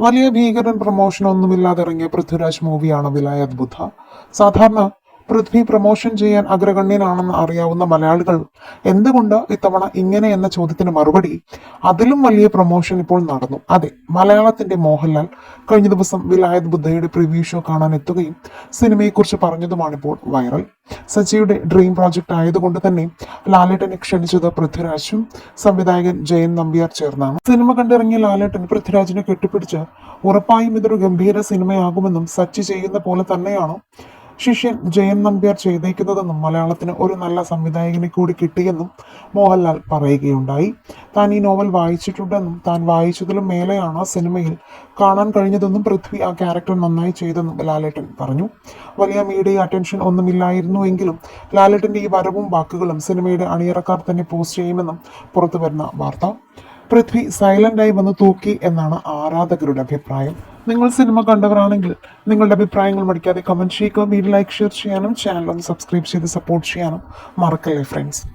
വലിയ ഭീകരൻ പ്രൊമോഷൻ ഒന്നുമില്ലാതെ ഇറങ്ങിയ പൃഥ്വിരാജ് മൂവിയാണ് വിലായത് ബുദ്ധ സാധാരണ പൃഥ്വി പ്രൊമോഷൻ ചെയ്യാൻ അഗ്രഗണ്യനാണെന്ന് അറിയാവുന്ന മലയാളികൾ എന്തുകൊണ്ട് ഇത്തവണ ഇങ്ങനെ എന്ന ചോദ്യത്തിന് മറുപടി? അതിലും വലിയ പ്രൊമോഷൻ ഇപ്പോൾ നടന്നു. അതെ മലയാളത്തിന്റെ മോഹൻലാൽ കഴിഞ്ഞ ദിവസം വിലായത് ബുദ്ധയുടെ പ്രിവ്യൂ ഷോ കാണാൻ എത്തുകയും സിനിമയെക്കുറിച്ച് പറഞ്ഞതുമാണിപ്പോൾ വൈറൽ. സച്ചിയുടെ ഡ്രീം പ്രോജക്റ്റ് ആയതുകൊണ്ട് തന്നെ ലാലേട്ടനെ ക്ഷണിച്ചത് പൃഥ്വിരാജും സംവിധായകൻ ജയൻ നമ്പ്യാർ ചേർന്നാണ്. സിനിമ കണ്ടിറങ്ങിയ ലാലേട്ടൻ പൃഥ്വിരാജിനെ കെട്ടിപ്പിടിച്ച് ഉറപ്പായും ഇതൊരു ഗംഭീര സിനിമയാകുമെന്നും സച്ചി ചെയ്യുന്ന പോലെ തന്നെയാണ് ശിഷ്യൻ ജയൻ നമ്പ്യാർ ചെയ്തേക്കുന്നതെന്നും മലയാളത്തിന് ഒരു നല്ല സംവിധായകനെ കൂടി കിട്ടിയെന്നും മോഹൻലാൽ പറയുകയുണ്ടായി. താൻ ഈ നോവൽ വായിച്ചിട്ടുണ്ടെന്നും താൻ വായിച്ചതിലും മേലെയാണ് സിനിമയിൽ കാണാൻ കഴിഞ്ഞതെന്നും പൃഥ്വി ആ ക്യാരക്ടർ നന്നായി ചെയ്തെന്നും ലാലേട്ടൻ പറഞ്ഞു. വലിയ മീഡിയ അറ്റൻഷൻ ഒന്നുമില്ലായിരുന്നു എങ്കിലും ലാലേട്ടന്റെ ഈ വരവും വാക്കുകളും സിനിമയുടെ അണിയറക്കാർ തന്നെ പോസ്റ്റ് ചെയ്യുമെന്നും പുറത്തു വരുന്ന വാർത്ത. പൃഥ്വി സൈലന്റായി വന്ന് തൂക്കി എന്നാണ് ആരാധകരുടെ അഭിപ്രായം. നിങ്ങൾ സിനിമ കണ്ടവരാണെങ്കിൽ നിങ്ങളുടെ അഭിപ്രായങ്ങൾ മടിക്കാതെ കമന്റ് ചെയ്യുക വീഡിയോ ലൈക്ക് ഷെയർ ചെയ്യാനും ചാനൽ ഒന്ന് സബ്സ്ക്രൈബ് ചെയ്ത് സപ്പോർട്ട് ചെയ്യാനും മറക്കല്ലേ ഫ്രണ്ട്സ്